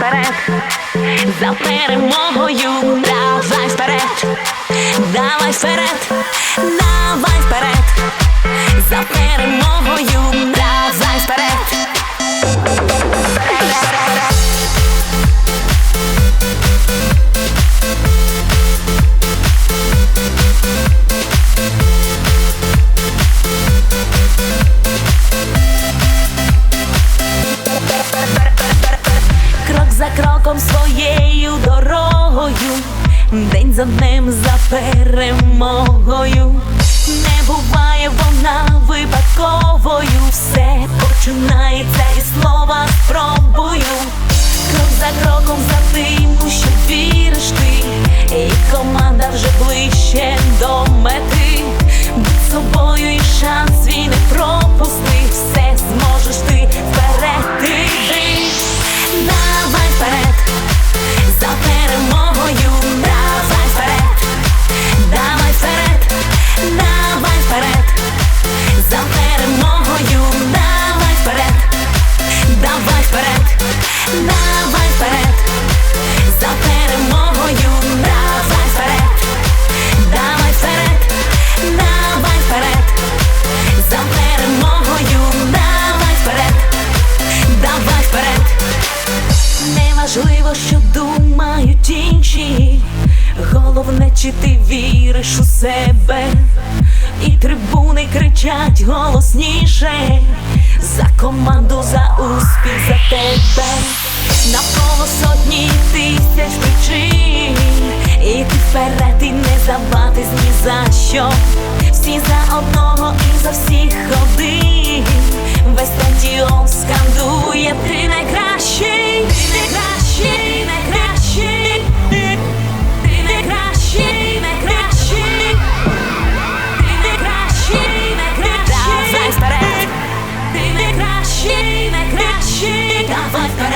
вперед, за перемогою, давай вперед, давай вперед, давай вперед, кроком своєю дорогою, день за днем за перемогою. Неважливо, що думають інші, головне, чи ти віриш у себе, і трибуни кричать голосніше за команду, за успіх, за тебе. Навколо сотні тисяч причин, і ти вперед, і не забатись ні за що. Всі за одного і за всіх один. Весь стадіон скандує. Васька